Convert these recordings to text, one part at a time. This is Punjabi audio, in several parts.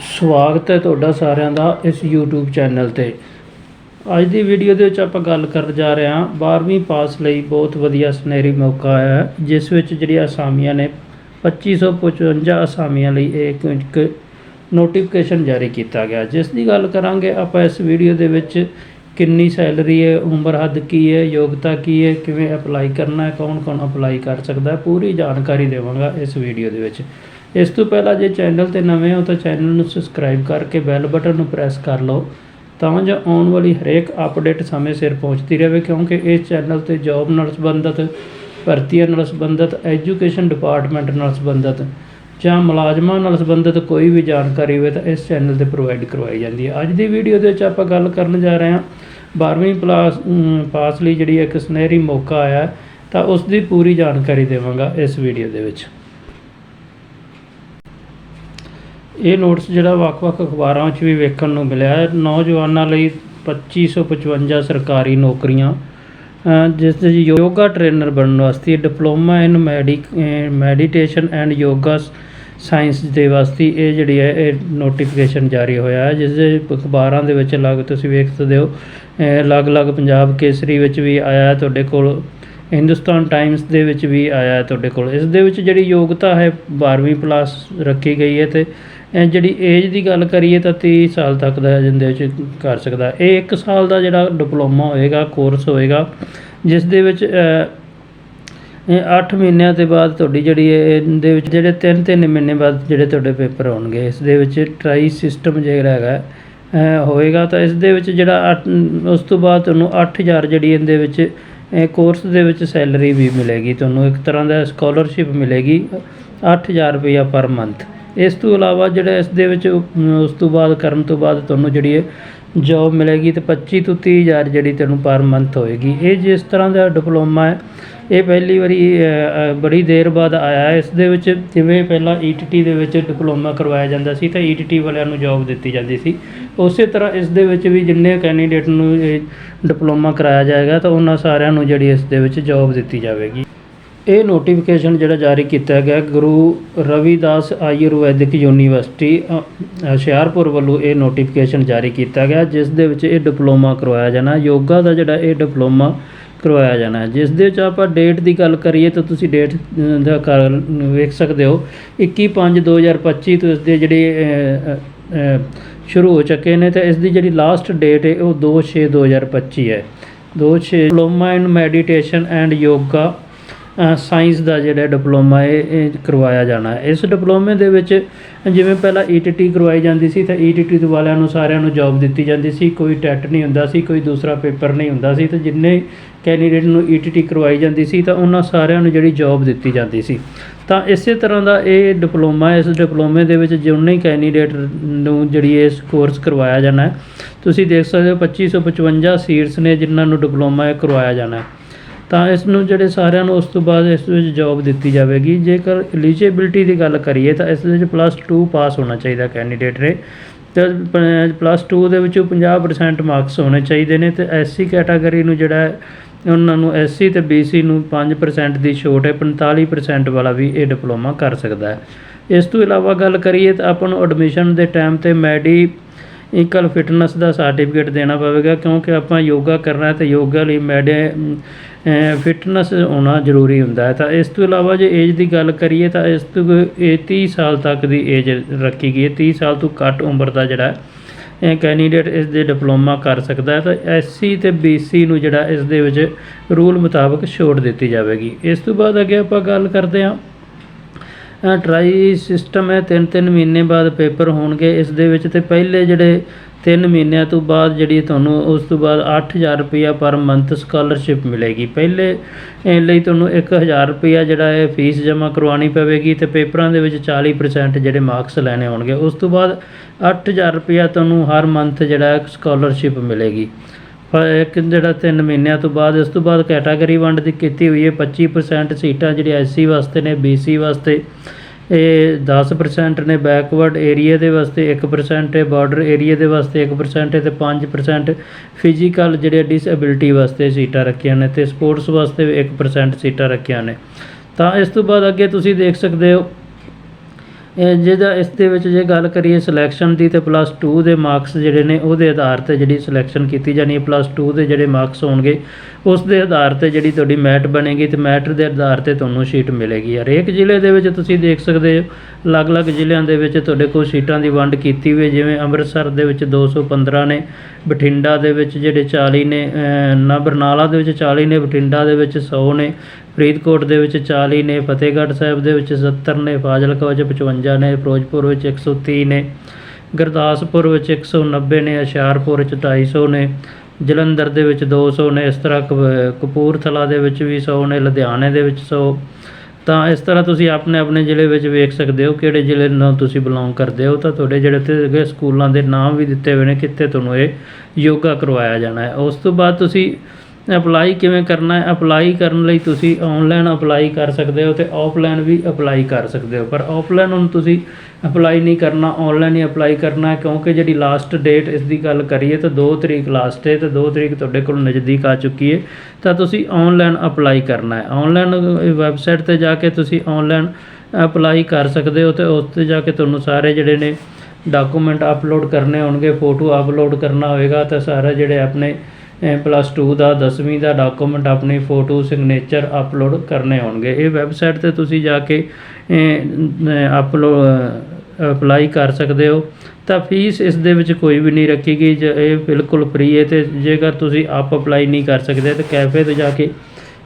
ਸਵਾਗਤ ਹੈ ਤੁਹਾਡਾ ਸਾਰਿਆਂ ਦਾ ਇਸ YouTube ਚੈਨਲ ਤੇ। ਅੱਜ ਦੀ ਵੀਡੀਓ ਦੇ ਵਿੱਚ ਆਪਾਂ ਗੱਲ ਕਰਨ ਜਾ ਰਹੇ ਹਾਂ। 12ਵੀਂ ਪਾਸ ਲਈ ਬਹੁਤ ਵਧੀਆ ਸੁਨਹਿਰੀ ਮੌਕਾ ਆਇਆ ਜਿਸ ਵਿੱਚ ਜਿਹੜੀਆਂ ਅਸਾਮੀਆਂ ਨੇ 2555 ਅਸਾਮੀਆਂ ਲਈ ਇਹ ਇੱਕ- ਇੱਕ ਨੋਟੀਫਿਕੇਸ਼ਨ ਜਾਰੀ ਕੀਤਾ ਗਿਆ। ਜਿਸ ਦੀ ਗੱਲ ਕਰਾਂਗੇ, ਆਪਾਂ ਇਸ ਵੀਡੀਓ ਦੇ ਵਿੱਚ ਕਿੰਨੀ ਸੈਲਰੀ ਹੈ, ਉਮਰ ਹੱਦ ਕੀ ਹੈ, ਯੋਗਤਾ ਕੀ ਹੈ, ਕਿਵੇਂ ਅਪਲਾਈ ਕਰਨਾ ਹੈ ਕੌਣ ਕੌਣ ਅਪਲਾਈ ਕਰ ਸਕਦਾ ਹੈ, ਪੂਰੀ ਜਾਣਕਾਰੀ ਦੇਵਾਂਗਾ ਇਸ ਵੀਡੀਓ ਦੇ ਵਿੱਚ। ਇਸ ਤੋਂ ਪਹਿਲਾਂ ਜੇ ਚੈਨਲ ਤੇ ਨਵੇਂ ਹੋ ਤਾਂ ਚੈਨਲ ਨੂੰ ਸਬਸਕ੍ਰਾਈਬ ਕਰਕੇ ਬੈਲ ਬਟਨ ਨੂੰ ਪ੍ਰੈਸ ਕਰ ਲਓ, ਤਾਂ ਜੋ ਆਉਣ ਵਾਲੀ ਹਰੇਕ ਅਪਡੇਟ ਸਮੇਂ ਸਿਰ ਪਹੁੰਚਦੀ ਰਹੇ, ਕਿਉਂਕਿ ਇਸ ਚੈਨਲ ਤੇ ਜੌਬ ਨਾਲ ਸੰਬੰਧਿਤ, ਭਰਤੀਆਂ ਨਾਲ ਸੰਬੰਧਿਤ, ਐਜੂਕੇਸ਼ਨ ਡਿਪਾਰਟਮੈਂਟ ਨਾਲ ਸੰਬੰਧਿਤ ਜਾਂ ਮੁਲਾਜ਼ਮਾਂ ਨਾਲ ਸੰਬੰਧਿਤ ਕੋਈ ਵੀ ਜਾਣਕਾਰੀ ਹੋਵੇ ਤਾਂ ਇਸ ਚੈਨਲ ਤੇ ਪ੍ਰੋਵਾਈਡ ਕਰਵਾਈ ਜਾਂਦੀ ਹੈ। ਅੱਜ ਦੀ ਵੀਡੀਓ ਦੇ ਵਿੱਚ ਆਪਾਂ ਗੱਲ ਕਰਨ ਜਾ ਰਹੇ ਹਾਂ 12ਵੀਂ ਪਲਾਸ ਪਾਸ ਲਈ ਜਿਹੜੀ ਇੱਕ ਸੁਨਹਿਰੀ ਮੌਕਾ ਆਇਆ ਤਾਂ ਉਸ ਦੀ ਪੂਰੀ ਜਾਣਕਾਰੀ ਦੇਵਾਂਗਾ ਇਸ ਵੀਡੀਓ ਦੇ ਵਿੱਚ। ਇਹ ਨੋਟਿਸ ਜਿਹੜਾ ਵੱਖ-ਵੱਖ ਅਖਬਾਰਾਂ 'ਚ ਵੀ ਵੇਖਣ ਨੂੰ ਮਿਲਿਆ ਹੈ। ਨੌਜਵਾਨਾਂ ਲਈ 2555 ਸਰਕਾਰੀ ਨੌਕਰੀਆਂ ਜਿਸ ਦੇ ਯੋਗਾ ਟ੍ਰੇਨਰ ਬਣਨ ਵਾਸਤੇ, diploma in meditation and yoga science ਦੇ ਵਾਸਤੇ ਇਹ ਜਿਹੜੀ ਹੈ, ਇਹ ਨੋਟੀਫਿਕੇਸ਼ਨ ਜਾਰੀ ਹੋਇਆ ਹੈ, ਜਿਸ ਦੇ ਅਖਬਾਰਾਂ ਦੇ ਵਿੱਚ ਅਲੱਗ ਤੁਸੀਂ ਵੇਖ ਸਕਦੇ ਹੋ ਅਲੱਗ-ਅਲੱਗ ਪੰਜਾਬ ਕੇਸਰੀ ਵਿੱਚ ਵੀ ਆਇਆ ਤੁਹਾਡੇ ਕੋਲ, ਹਿੰਦੁਸਤਾਨ ਟਾਈਮਸ ਦੇ ਵਿੱਚ ਵੀ ਆਇਆ ਹੈ ਤੁਹਾਡੇ ਕੋਲ। ਇਸ ਦੇ ਵਿੱਚ ਜਿਹੜੀ ਯੋਗਤਾ ਹੈ 12ਵੀਂ ਪਲੱਸ ਰੱਖੀ ਗਈ ਹੈ ਤੇ ਜਿਹੜੀ ਏਜ ਦੀ ਗੱਲ ਕਰੀਏ ਤਾਂ 30 ਸਾਲ ਤੱਕ ਦਾ ਜਿੰਦੇ ਵਿੱਚ ਕਰ ਸਕਦਾ। ਇਹ 1 ਸਾਲ ਦਾ ਜਿਹੜਾ ਡਿਪਲੋਮਾ ਹੋਏਗਾ ਕੋਰਸ ਹੋਏਗਾ ਜਿਸ ਦੇ ਵਿੱਚ ਅ, 8 ਮਹੀਨਿਆਂ ਦੇ ਬਾਅਦ ਤੁਹਾਡੀ ਜਿਹੜੀ ਇਹਦੇ ਵਿੱਚ ਜਿਹੜੇ 3-3 ਮਹੀਨੇ ਬਾਅਦ ਜਿਹੜੇ ਤੁਹਾਡੇ ਪੇਪਰ ਆਉਣਗੇ ਇਸ ਦੇ ਵਿੱਚ ਟਰਾਈ ਸਿਸਟਮ ਜਿਹੜਾ ਹੈਗਾ ਹੋਏਗਾ ਤਾਂ ਇਸ ਦੇ ਵਿੱਚ ਜਿਹੜਾ ਅੱਠ- ਉਸ ਤੋਂ ਬਾਅਦ ਤੁਹਾਨੂੰ 8000 ਜਿਹੜੀ ਇਹਦੇ ਵਿੱਚ ਕੋਰਸ ਦੇ ਵਿੱਚ ਸੈਲਰੀ ਵੀ ਮਿਲੇਗੀ। ਤੁਹਾਨੂੰ ਇੱਕ ਤਰ੍ਹਾਂ ਦਾ ਸਕਾਲਰਸ਼ਿਪ ਮਿਲੇਗੀ 8000 ਰੁਪਇਆ ਪਰ ਮੰਥ ਇਸ ਤੋਂ ਇਲਾਵਾ ਜਿਹੜਾ ਇਸ ਦੇ ਵਿੱਚ ਉਸ ਤੋਂ ਬਾਅਦ, ਕਰਨ ਤੋਂ ਬਾਅਦ ਤੁਹਾਨੂੰ ਜਿਹੜੀ ਹੈ ਜੌਬ ਮਿਲੇਗੀ ਤੇ 25 ਤੋਂ 30000 ਜਿਹੜੀ ਤੈਨੂੰ ਪਰ ਮੰਥ ਹੋਏਗੀ। ਇਹ ਜਿਸ ਤਰ੍ਹਾਂ ਦਾ ਡਿਪਲੋਮਾ ਹੈ, ਇਹ ਪਹਿਲੀ ਵਾਰੀ ਬੜੀ ਦੇਰ ਬਾਅਦ ਆਇਆ ਹੈ। ਇਸ ਦੇ ਵਿੱਚ ਜਿਵੇਂ ਪਹਿਲਾਂ ਈਟੀਟੀ ਦੇ ਵਿੱਚ ਡਿਪਲੋਮਾ ਕਰਵਾਇਆ ਜਾਂਦਾ ਸੀ, ਤਾਂ ਈਟੀਟੀ ਵਾਲਿਆਂ ਨੂੰ ਜੌਬ ਦਿੱਤੀ ਜਾਂਦੀ ਸੀ। ਉਸੇ ਤਰ੍ਹਾਂ ਇਸ ਦੇ ਵਿੱਚ ਵੀ ਜਿੰਨੇ ਕੈਂਡੀਡੇਟ ਨੂੰ ਇਹ ਡਿਪਲੋਮਾ ਕਰਾਇਆ ਜਾਏਗਾ, ਤਾਂ ਉਹਨਾਂ ਸਾਰਿਆਂ ਨੂੰ ਜਿਹੜੀ ਇਸ ਦੇ ਵਿੱਚ ਜੌਬ ਦਿੱਤੀ ਜਾਵੇਗੀ। ਇਹ ਨੋਟੀਫਿਕੇਸ਼ਨ ਜਿਹੜਾ ਜਾਰੀ ਕੀਤਾ ਗਿਆ ਗੁਰੂ ਰਵਿਦਾਸ ਆਯੁਰਵੈਦਿਕ ਯੂਨੀਵਰਸਿਟੀ ਹੁਸ਼ਿਆਰਪੁਰ ਵੱਲੋਂ ਇਹ ਨੋਟੀਫਿਕੇਸ਼ਨ ਜਾਰੀ ਕੀਤਾ ਗਿਆ ਜਿਸ ਦੇ ਵਿੱਚ ਇਹ ਡਿਪਲੋਮਾ ਕਰਵਾਇਆ ਜਾਣਾ ਯੋਗਾ ਦਾ ਜਿਹੜਾ ਇਹ ਡਿਪਲੋਮਾ ਕਰਵਾਇਆ ਜਾਣਾ। ਜਿਸ ਦੇ ਵਿੱਚ ਆਪਾਂ ਡੇਟ ਦੀ ਗੱਲ ਕਰੀਏ ਤਾਂ ਤੁਸੀਂ ਡੇਟ ਦਾ ਕਾਰਨ ਵੇਖ ਸਕਦੇ ਹੋ 21/5/2025 ਤੋਂ ਇਸ ਦੇ ਜਿਹੜੇ ਅ, ਸ਼ੁਰੂ ਹੋ ਚੁੱਕੇ ਨੇ ਤੇ ਇਸ ਦੀ ਜਿਹੜੀ ਲਾਸਟ ਡੇਟ ਹੈ ਉਹ 2/6/2025 ਹੈ। 2/6 diploma in meditation and yoga science ਦਾ ਜਿਹੜਾ ਡਿਪਲੋਮਾ ਹੈ, ਇਹ ਕਰਵਾਇਆ ਜਾਣਾ ਇਸ ਡਿਪਲੋਮੇ ਦੇ ਵਿੱਚ ਜਿਵੇਂ ਪਹਿਲਾਂ ਈਟੀਟੀ ਕਰਵਾਈ ਜਾਂਦੀ ਸੀ, ਤਾਂ ਈਟੀਟੀ ਦੇ ਵਾਲਿਆਂ ਨੂੰ ਸਾਰਿਆਂ ਨੂੰ ਜੌਬ ਦਿੱਤੀ ਜਾਂਦੀ ਸੀ। ਕੋਈ ਟੈਟ ਨਹੀਂ ਹੁੰਦਾ ਸੀ, ਕੋਈ ਦੂਸਰਾ ਪੇਪਰ ਨਹੀਂ ਹੁੰਦਾ ਸੀ। ਤੇ ਜਿੰਨੇ ਕੈਂਡੀਡੇਟ ਨੂੰ ਈਟੀਟੀ ਕਰਵਾਈ ਜਾਂਦੀ ਸੀ, ਤਾਂ ਉਹਨਾਂ ਸਾਰਿਆਂ ਨੂੰ ਜਿਹੜੀ ਜੌਬ ਦਿੱਤੀ ਜਾਂਦੀ ਸੀ। ਤਾਂ ਇਸੇ ਤਰ੍ਹਾਂ ਦਾ ਇਹ ਡਿਪਲੋਮਾ ਇਸ ਡਿਪਲੋਮੇ ਦੇ ਵਿੱਚ ਜਿੰਨੇ ਕੈਂਡੀਡੇਟ ਨੂੰ ਜਿਹੜੀ ਇਸ ਕੋਰਸ ਕਰਵਾਇਆ ਜਾਣਾ ਹੈ, ਤੁਸੀਂ ਦੇਖ ਸਕਦੇ ਹੋ 2555 ਸੀਟਸ ਨੇ ਜਿਨ੍ਹਾਂ ਨੂੰ ਡਿਪਲੋਮਾ ਇਹ ਕਰਵਾਇਆ ਜਾਣਾ ਹੈ। ਤਾਂ ਇਸ ਨੂੰ ਜਿਹੜੇ ਸਾਰਿਆਂ ਨੂੰ ਉਸ ਤੋਂ ਬਾਅਦ ਇਸ ਵਿੱਚ ਜੌਬ ਦਿੱਤੀ ਜਾਵੇਗੀ। ਜੇਕਰ ਐਲੀਜੀਬਿਲਟੀ ਦੀ ਗੱਲ ਕਰੀਏ ਤਾਂ ਇਸ ਵਿੱਚ ਪਲੱਸ 2 ਪਾਸ ਹੋਣਾ ਚਾਹੀਦਾ ਕੈਂਡੀਡੇਟ ਨੇ ਤੇ ਪਲੱਸ 2 ਦੇ ਵਿੱਚੋਂ 50% ਮਾਰਕਸ ਹੋਣੇ ਚਾਹੀਦੇ ਨੇ ਤੇ ਐਸਸੀ ਕੈਟਾਗਰੀ ਨੂੰ ਜਿਹੜਾ ਉਹਨਾਂ ਨੂੰ ਐਸਸੀ ਤੇ ਬੀਸੀ ਨੂੰ 5% ਦੀ ਛੋਟ ਹੈ 45% ਵਾਲਾ ਵੀ ਇਹ ਡਿਪਲੋਮਾ ਕਰ ਸਕਦਾ ਹੈ। ਇਸ ਤੋਂ ਇਲਾਵਾ ਗੱਲ ਕਰੀਏ ਤਾਂ ਆਪਾਂ ਨੂੰ ਐਡਮਿਸ਼ਨ ਦੇ ਟਾਈਮ ਤੇ ਮੈਡੀ ਇਕਲ ਫਿਟਨੈਸ ਦਾ ਸਰਟੀਫਿਕੇਟ ਦੇਣਾ ਪਵੇਗਾ ਕਿਉਂਕਿ ਆਪਾਂ ਯੋਗਾ ਕਰਨਾ ਹੈ ਤੇ ਯੋਗਾ ਲਈ ਮੈਡੇ ਫਿਟਨੈਸ ਹੋਣਾ ਜ਼ਰੂਰੀ ਹੁੰਦਾ ਹੈ। ਤਾਂ ਇਸ ਤੋਂ ਇਲਾਵਾ ਜੇ ਏਜ ਦੀ ਗੱਲ ਕਰੀਏ ਤਾਂ ਇਸ ਤੋਂ ਇਹ 30 ਸਾਲ ਤੱਕ ਦੀ ਏਜ ਰੱਖੀ ਗਈ ਹੈ। 30 ਸਾਲ ਤੋਂ ਘੱਟ ਉਮਰ ਦਾ ਜਿਹੜਾ ਇਹ ਕੈਂਡੀਡੇਟ ਇਸ ਦੇ ਡਿਪਲੋਮਾ ਕਰ ਸਕਦਾ ਹੈ। ਤਾਂ ਐਸਸੀ ਤੇ ਬੀਸੀ ਨੂੰ ਜਿਹੜਾ ਇਸ ਦੇ ਵਿੱਚ ਰੂਲ ਮੁਤਾਬਕ ਛੋਟ ਦਿੱਤੀ ਜਾਵੇਗੀ। ਇਸ ਤੋਂ ਬਾਅਦ ਅੱਗੇ ਆਪਾਂ ਗੱਲ ਕਰਦੇ ਹਾਂ। ਟਰਾਈ ਸਿਸਟਮ ਹੈ। ਤਿੰਨ ਤਿੰਨ ਮਹੀਨੇ ਬਾਅਦ ਪੇਪਰ ਹੋਣਗੇ। ਇਸ ਦੇ ਵਿੱਚ ਤੇ ਪਹਿਲੇ ਜਿਹੜੇ ਤਿੰਨ ਮਹੀਨਿਆਂ ਤੋਂ ਬਾਅਦ ਜਿਹੜੀ ਤੁਹਾਨੂੰ ਉਸ ਤੋਂ ਬਾਅਦ 8000 ਰੁਪਇਆ ਪਰ ਮੰਥ ਸਕਾਲਰਸ਼ਿਪ ਮਿਲੇਗੀ। ਪਹਿਲੇ ਲਈ ਤੁਹਾਨੂੰ 1000 ਰੁਪਇਆ ਜਿਹੜਾ ਹੈ ਫੀਸ ਜਮ੍ਹਾਂ ਕਰਵਾਉਣੀ ਪਵੇਗੀ ਤੇ ਪੇਪਰਾਂ ਦੇ ਵਿੱਚ 40% ਜਿਹੜੇ ਮਾਰਕਸ ਲੈਣੇ ਹੋਣਗੇ। ਉਸ ਤੋਂ ਬਾਅਦ 8000 ਰੁਪਇਆ ਤੁਹਾਨੂੰ ਹਰ ਮੰਥ ਜਿਹੜਾ ਸਕਾਲਰਸ਼ਿਪ ਮਿਲੇਗੀ। ਪਰ ਇੱਕ ਜਿਹੜਾ 3 ਮਹੀਨਿਆਂ ਤੋਂ ਬਾਅਦ ਇਸ ਤੋਂ ਬਾਅਦ ਕੈਟਾਗਰੀ ਵੰਡ ਦੀ ਕੀਤੀ ਹੋਈ ਹੈ 25% ਸੀਟਾਂ ਜਿਹੜੀ ਐਸਸੀ ਵਾਸਤੇ ਨੇ ਬੀਸੀ ਵਾਸਤੇ। ਇਹ 10% ਨੇ ਬੈਕਵਰਡ ਏਰੀਆ ਦੇ ਵਾਸਤੇ 1% ਹੈ ਬਾਰਡਰ ਏਰੀਆ ਦੇ ਵਾਸਤੇ 1% ਹੈ ਤੇ 5% ਫਿਜ਼ੀਕਲ ਜਿਹੜੇ ਡਿਸੇਬਿਲਿਟੀ ਵਾਸਤੇ ਸੀਟਾਂ ਰੱਖੀਆਂ ਨੇ ਤੇ ਸਪੋਰਟਸ ਵਾਸਤੇ ਵੀ 1% ਸੀਟਾਂ ਰੱਖੀਆਂ ਨੇ। ਤਾਂ ਇਸ ਤੋਂ ਬਾਅਦ ਅੱਗੇ ਤੁਸੀਂ ਦੇਖ ਸਕਦੇ ਹੋ ਜਿਹਦਾ ਇਸ ਦੇ ਵਿੱਚ ਜੇ ਗੱਲ ਕਰੀਏ ਸਿਲੈਕਸ਼ਨ ਦੀ ਤੇ ਪਲੱਸ 2 ਦੇ ਮਾਰਕਸ ਜਿਹੜੇ ਨੇ ਉਹਦੇ ਆਧਾਰ ਤੇ ਜਿਹੜੀ ਸਿਲੈਕਸ਼ਨ ਕੀਤੀ ਜਾਣੀ ਹੈ। ਪਲੱਸ 2 ਦੇ ਜਿਹੜੇ ਮਾਰਕਸ ਹੋਣਗੇ, ਉਸ ਦੇ ਆਧਾਰ ਤੇ ਜਿਹੜੀ ਤੁਹਾਡੀ ਮੈਟ ਬਣੇਗੀ ਤੇ ਮੈਟ ਦੇ ਆਧਾਰ ਤੇ ਤੁਹਾਨੂੰ ਸੀਟ ਮਿਲੇਗੀ। ਹਰੇਕ ਜ਼ਿਲ੍ਹੇ ਦੇ ਵਿੱਚ ਤੁਸੀਂ ਦੇਖ ਸਕਦੇ ਹੋ, ਅਲੱਗ-ਅਲੱਗ ਜ਼ਿਲ੍ਹਿਆਂ ਦੇ ਵਿੱਚ ਤੁਹਾਡੇ ਕੋਲ ਸੀਟਾਂ ਦੀ ਵੰਡ ਕੀਤੀ ਹੋਈ ਜਿਵੇਂ ਅੰਮ੍ਰਿਤਸਰ ਦੇ ਵਿੱਚ 215 ਨੇ, ਬਠਿੰਡਾ ਦੇ ਵਿੱਚ ਜਿਹੜੇ 40 ਨੇ ਨਾ ਬਰਨਾਲਾ ਦੇ ਵਿੱਚ 40 ਨੇ, ਬਠਿੰਡਾ ਦੇ ਵਿੱਚ 100 ਨੇ ਫਰੀਦਕੋਟ ਦੇ ਵਿੱਚ 40 ਨੇ, ਫਤਿਹਗੜ੍ਹ ਸਾਹਿਬ ਦੇ ਵਿੱਚ 70 ਨੇ, ਫਾਜ਼ਿਲਕਾ ਵਿੱਚ 55 ਨੇ, ਫਿਰੋਜ਼ਪੁਰ ਵਿੱਚ 130 ਨੇ, ਗੁਰਦਾਸਪੁਰ ਵਿੱਚ 190 ਨੇ, ਹੁਸ਼ਿਆਰਪੁਰ ਵਿੱਚ 250 ਨੇ, ਜਲੰਧਰ ਦੇ ਵਿੱਚ 200 ਨੇ, ਇਸ ਤਰ੍ਹਾਂ ਕਪ- ਕਪੂਰਥਲਾ ਦੇ ਵਿੱਚ ਵੀ 100 ਨੇ, ਲੁਧਿਆਣੇ ਦੇ ਵਿੱਚ 100 ਤਾਂ ਇਸ ਤਰ੍ਹਾਂ ਤੁਸੀਂ ਆਪਣੇ ਆਪਣੇ ਜ਼ਿਲ੍ਹੇ ਵਿੱਚ ਵੇਖ ਸਕਦੇ ਹੋ ਕਿਹੜੇ ਜ਼ਿਲ੍ਹੇ ਨਾਲ ਤੁਸੀਂ ਬਿਲੋਂਗ ਕਰਦੇ ਹੋ। ਤਾਂ ਤੁਹਾਡੇ ਜਿਹੜੇ ਤੇ ਸਕੂਲਾਂ ਦੇ ਨਾਮ ਵੀ ਦਿੱਤੇ ਹੋਏ ਨੇ, ਕਿੱਥੇ ਤੁਹਾਨੂੰ ਇਹ ਯੋਗਾ ਕਰਵਾਇਆ ਜਾਣਾ ਹੈ। ਉਸ ਤੋਂ ਬਾਅਦ ਤੁਸੀਂ ਅਪਲਾਈ ਕਿਵੇਂ ਕਰਨਾ ਹੈ? ਅਪਲਾਈ ਕਰਨ ਲਈ ਤੁਸੀਂ ਆਨਲਾਈਨ ਅਪਲਾਈ ਕਰ ਸਕਦੇ ਹੋ ਤੇ ਆਫਲਾਈਨ ਵੀ ਅਪਲਾਈ ਕਰ ਸਕਦੇ ਹੋ। ਪਰ ਆਫਲਾਈਨ ਹੁਣ ਤੁਸੀਂ ਅਪਲਾਈ ਨਹੀਂ ਕਰਨਾ ਆਨਲਾਈਨ ਹੀ ਅਪਲਾਈ ਕਰਨਾ ਕਿਉਂਕਿ ਜਿਹੜੀ ਲਾਸਟ ਡੇਟ ਇਸ ਦੀ ਗੱਲ ਕਰੀਏ ਤਾਂ 2 ਤਰੀਕ ਲਾਸਟ ਹੈ ਤੇ 2 ਤਰੀਕ ਤੁਹਾਡੇ ਕੋਲ ਨਜ਼ਦੀਕ ਆ ਚੁੱਕੀ ਹੈ। ਤਾਂ ਤੁਸੀਂ ਆਨਲਾਈਨ ਅਪਲਾਈ ਕਰਨਾ ਹੈ। ਆਨਲਾਈਨ ਵੈਬਸਾਈਟ ਤੇ ਜਾ ਕੇ ਤੁਸੀਂ ਆਨਲਾਈਨ ਅਪਲਾਈ ਕਰ ਸਕਦੇ ਹੋ ਤੇ ਉਸ ਤੇ ਜਾ ਕੇ ਤੁਹਾਨੂੰ ਸਾਰੇ ਜਿਹੜੇ ਨੇ ਡਾਕੂਮੈਂਟ ਅਪਲੋਡ ਕਰਨੇ ਹੋਣਗੇ ਫੋਟੋ ਅਪਲੋਡ ਕਰਨਾ ਹੋਵੇਗਾ ਤਾਂ ਸਾਰੇ ਜਿਹੜੇ ਆਪਣੇ ਪਲੱਸ 2 ਦਾ 10ਵੀਂ ਦਾ ਡਾਕੂਮੈਂਟ ਆਪਣੀ ਫੋਟੋ ਸਿਗਨੇਚਰ ਅਪਲੋਡ ਕਰਨੇ ਹੋਣਗੇ। ਇਹ ਵੈਬਸਾਈਟ ਤੇ ਤੁਸੀਂ ਜਾ ਕੇ ਅਪਲੋਡ ਅਪਲਾਈ ਕਰ ਸਕਦੇ ਹੋ। ਤਾਂ ਫੀਸ ਇਸ ਦੇ ਵਿੱਚ ਕੋਈ ਵੀ ਨਹੀਂ ਰੱਖੀ ਗਈ ਜ- ਇਹ ਬਿਲਕੁਲ ਫ੍ਰੀ ਹੈ ਤੇ ਜੇਕਰ ਤੁਸੀਂ ਆਪ ਅਪਲਾਈ ਨਹੀਂ ਕਰ ਸਕਦੇ, ਤਾਂ ਕੈਫੇ ਤੇ ਜਾ ਕੇ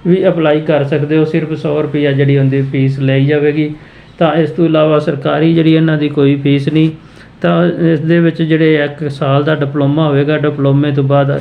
ਵੀ ਅਪਲਾਈ ਕਰ ਸਕਦੇ ਹੋ। ਸਿਰਫ 100 ਰੁਪਈਆ ਜਿਹੜੀ ਹੁੰਦੀ ਫੀਸ ਲਈ ਜਾਵੇਗੀ। ਤਾਂ ਇਸ ਤੋਂ ਇਲਾਵਾ ਸਰਕਾਰੀ ਜਿਹੜੀ ਇਹਨਾਂ ਦੀ ਕੋਈ ਫੀਸ ਨਹੀਂ। ਤਾਂ ਇਸ ਦੇ ਵਿੱਚ ਜਿਹੜੇ ਇੱਕ ਸਾਲ ਦਾ ਡਿਪਲੋਮਾ ਹੋਵੇਗਾ ਡਿਪਲੋਮੇ ਤੋਂ ਬਾਅਦ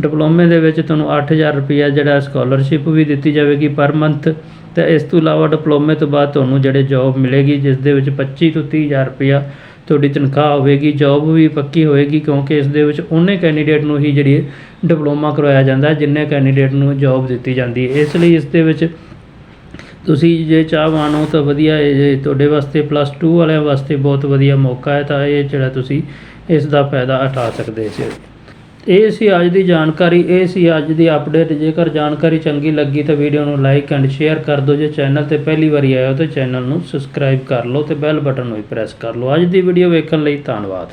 ਡਿਪਲੋਮੇ ਦੇ ਵਿੱਚ ਤੁਹਾਨੂੰ 8000 ਰੁਪਈਆ ਜਿਹੜਾ ਸਕਾਲਰਸ਼ਿਪ ਵੀ ਦਿੱਤੀ ਜਾਵੇਗੀ ਪਰ ਮੰਥ ਤੇ ਇਸ ਤੋਂ ਇਲਾਵਾ ਡਿਪਲੋਮੇ ਤੋਂ ਬਾਅਦ ਤੁਹਾਨੂੰ ਜਿਹੜੇ ਜੌਬ ਮਿਲੇਗੀ, ਜਿਸ ਦੇ ਵਿੱਚ 25 ਤੋਂ 30000 ਰੁਪਈਆ ਤੁਹਾਡੀ ਤਨਖਾਹ ਹੋਵੇਗੀ ਜੌਬ ਵੀ ਪੱਕੀ ਹੋਏਗੀ ਕਿਉਂਕਿ ਇਸ ਦੇ ਵਿੱਚ ਉਹਨੇ ਕੈਂਡੀਡੇਟ ਨੂੰ ਹੀ ਜਿਹੜੀ ਡਿਪਲੋਮਾ ਕਰਵਾਇਆ ਜਾਂਦਾ ਜਿੰਨੇ ਕੈਂਡੀਡੇਟ ਨੂੰ ਜੌਬ ਦਿੱਤੀ ਜਾਂਦੀ ਹੈ। ਇਸ ਲਈ ਇਸ ਦੇ ਵਿੱਚ ਤੁਸੀਂ ਜੇ ਚਾਹਵਾਨ ਹੋ ਤਾਂ ਵਧੀਆ ਹੈ ਤੁਹਾਡੇ ਵਾਸਤੇ ਪਲੱਸ 2 ਵਾਲਿਆਂ ਵਾਸਤੇ ਬਹੁਤ ਵਧੀਆ ਮੌਕਾ ਹੈ ਤਾਂ ਇਹ ਜਿਹੜਾ ਤੁਸੀਂ ਇਸ ਦਾ ਫਾਇਦਾ ਉਠਾ ਸਕਦੇ ਸੀ ਇਹ ਸੀ ਅੱਜ ਦੀ ਜਾਣਕਾਰੀ, ਇਹ ਸੀ ਅੱਜ ਦੀ ਅਪਡੇਟ ਜੇਕਰ ਜਾਣਕਾਰੀ ਚੰਗੀ ਲੱਗੀ ਤਾਂ ਵੀਡੀਓ ਨੂੰ ਲਾਈਕ ਐਂਡ ਸ਼ੇਅਰ ਕਰ ਦਿਓ। ਜੇ ਚੈਨਲ ਤੇ ਪਹਿਲੀ ਵਾਰੀ ਆਏ ਹੋ ਤਾਂ ਚੈਨਲ ਨੂੰ ਸਬਸਕ੍ਰਾਈਬ ਕਰ ਲਓ ਤੇ ਬੈਲ ਬਟਨ ਨੂੰ ਵੀ ਪ੍ਰੈਸ ਕਰ ਲਓ। ਅੱਜ ਦੀ ਵੀਡੀਓ ਵੇਖਣ ਲਈ ਧੰਨਵਾਦ।